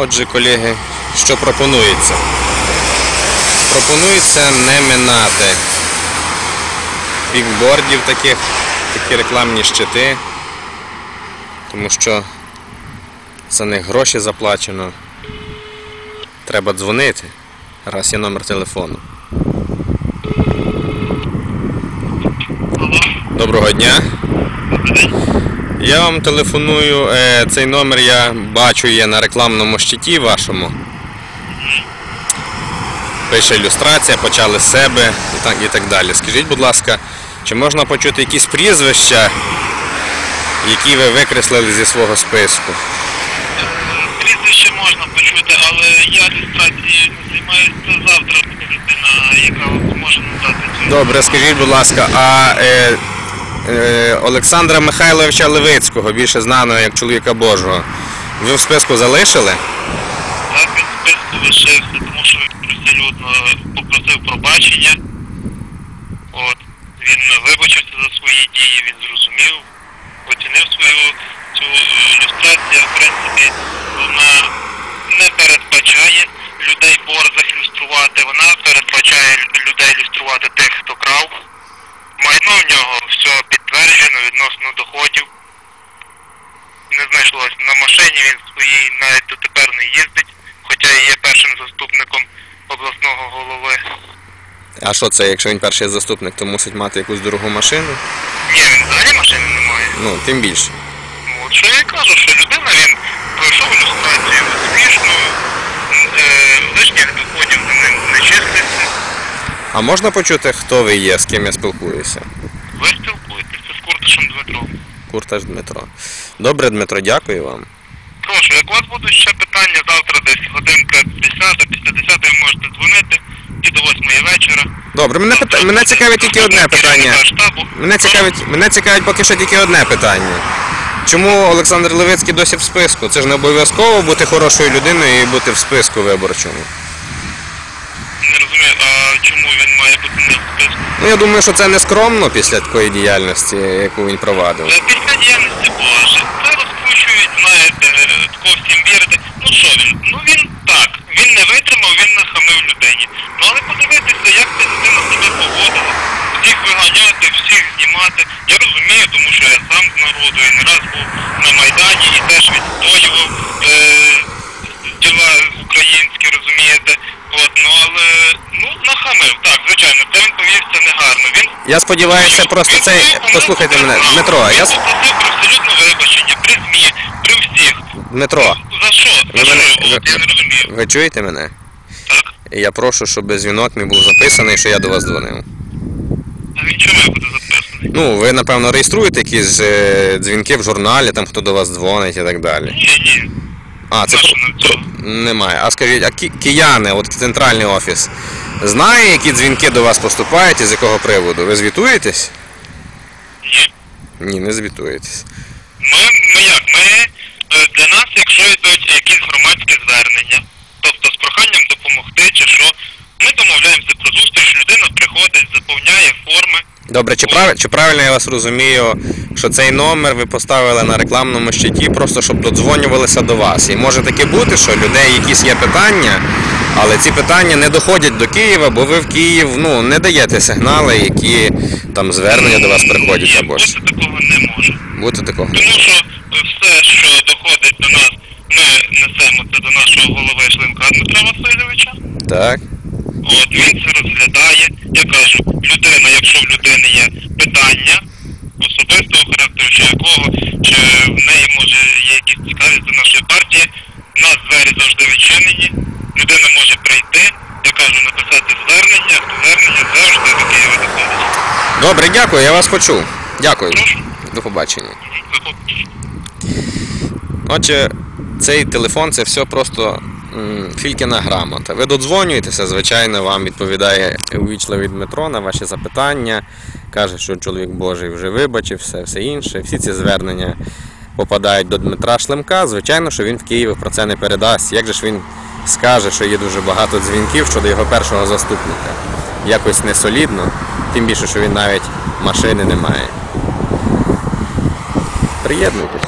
Отже, колеги, що пропонується? Пропонується не минати бікбордів таких, такі рекламні щити, тому що за них гроші заплачено. Треба дзвонити, раз є номер телефону. Доброго дня. Я вам телефоную, е, цей номер я бачу є на рекламному щиті вашому. Пише ілюстрація, почали з себе і так, і так далі. Скажіть, будь ласка, чи можна почути якісь прізвища, які ви викреслили зі свого списку? Прізвище можна почути, але я ілюстрацією займаюся. Завтра яка зможе надати. Добре, скажіть, будь ласка, а е, Олександра Михайловича Левицького, більше знаного як чоловіка Божого, ви в списку залишили? Так, він в списку лишився, тому що абсолютно попросив пробачення. От. Він вибачився за свої дії, він зрозумів, оцінив свою цю е, ілюстрацію. В принципі, вона не передбачає людей борзих люструвати, вона передбачає людей люструвати тих, хто крав. Майно в нього все підтверджено відносно доходів. Не знайшлось. На машині він своїй навіть дотепер не їздить, хоча і є першим заступником обласного голови. А що це, якщо він перший заступник, то мусить мати якусь дорогу машину? Ні, він взагалі машини не має. Ну, тим більше. Ну, от що я кажу, що людина він пройшов ілюстрацію успішно, е, лишніх доходів за ним не числиться. А можна почути, хто ви є, з ким я спілкуюся? Спілкуєтеся з Курташ Дмитро. Добре, Дмитро, дякую вам. Прошу, як у вас будуть ще питання завтра десь годинка 10, після 10 ви можете дзвонити і до 8 вечора. Добре, мене, пита... мене цікавить тільки одне питання. Мене цікавить, мене цікавить поки що тільки одне питання. Чому Олександр Левицький досі в списку? Це ж не обов'язково бути хорошою людиною і бути в списку виборчому. А чому він має бути не в списку? Ну я думаю, що це не скромно після такої діяльності, яку він провадив. Е, Після діяльності Боже, це розкручують, знаєте, тако всім вірити. Ну що він? Ну він так, він не витримав, він нахамив людині. Ну але подивитися, як ця людина себе поводила. Всіх виганяти, всіх знімати. Я розумію, тому що я сам з народу і не раз був на Майдані і теж відстоював е, діла українські, розумієте. От, ну але ну нахамив, так, звичайно, це він повівся негарно. Він Я сподіваюся, просто цей. Послухайте мене, Дмитро, я абсолютно вибачення при ЗМІ, при всіх. Дмитро, За що? ви За мене що? ви, я не розумію. ви чуєте мене? Так. Я прошу, щоб дзвінок мій був записаний, що я до вас дзвонив. А він чому буде записаний? Ну, ви напевно реєструєте якісь е, дзвінки в журналі, там хто до вас дзвонить і так далі. Ні, ні. А, це про- немає. А скажіть, а ки- кияни, от центральний офіс, знає, які дзвінки до вас поступають і з якого приводу? Ви звітуєтесь? Ні. Ні, не звітуєтесь. Ми, ми як? Ми е, для нас, якщо йдуть якісь громадські звернення, тобто з проханням допомогти чи що, ми домовляємося про зустріч, людина приходить, заповняє форми. Добре, чи, прав... чи правильно я вас розумію, що цей номер ви поставили на рекламному щиті, просто щоб додзвонювалися до вас? І може таке бути, що у людей якісь є питання, але ці питання не доходять до Києва, бо ви в Київ ну, не даєте сигнали, які там звернення до вас приходять або бути такого не може. Бути такого. Тому що все, що доходить до нас, ми несемо це до нашого голови Шлинка Дмитра Васильовича. Так. От він це розглядає. Я кажу, людина, якщо в людини є питання якого, чи в неї може є якісь цікавість до нашої партії, у нас двері завжди відчинені. Людина може прийти. Я кажу, написати звернення, звернення завжди до Києва доходить. Добре, дякую, я вас почув. Дякую. Прошу. До побачення. Отже, цей телефон це все просто фількіна грамота. Ви додзвонюєтеся, звичайно, вам відповідає увічливий Дмитро на ваші запитання. Каже, що чоловік Божий вже вибачив, все, все інше. Всі ці звернення попадають до Дмитра Шлемка. Звичайно, що він в Києві про це не передасть. Як же ж він скаже, що є дуже багато дзвінків щодо його першого заступника? Якось не солідно, тим більше, що він навіть машини не має. Приєднуйтесь.